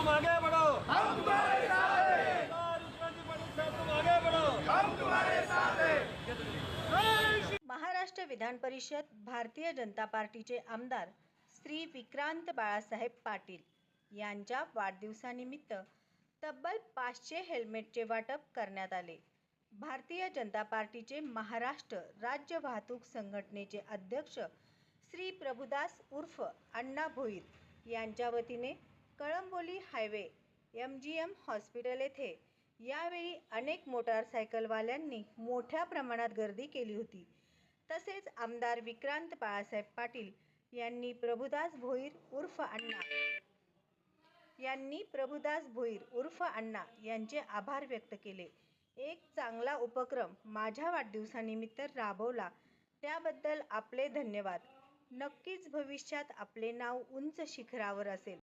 तुम आगे बढ़ो। हम तुम्हारे साथ हैं। महाराष्ट्र विधान परिषद भारतीय जनता पार्टीचे आमदार श्री विक्रांत बाळासाहेब पाटील यांच्या वाढदिवसानिमित्त तब्बल पाचशे हेल्मेटचे वाटप करण्यात आले. भारतीय जनता पार्टीचे महाराष्ट्र राज्य वाहतूक संघटनेचे अध्यक्ष श्री प्रभुदास उर्फ अण्णा भोईर यांच्या वतीने Kalamboli highway M G M hospital येथे यावेळी अनेक मोटारसायकलवाल्यांनी मोठ्या प्रमाणात गर्दी केली होती. तसेच आमदार विक्रांत बाळासाहेब पाटील यांनी प्रभुदास भोईर उर्फ अण्णा यांनी प्रभुदास भोईर उर्फ अण्णा यांचे आभार व्यक्त केले. एक चांगला उपक्रम माझ्या वाढदिवसानिमित्त राबवला त्याबद्दल आपले धन्यवाद. नक्कीच भविष्यात आपले नाव उंच शिखरावर असेल.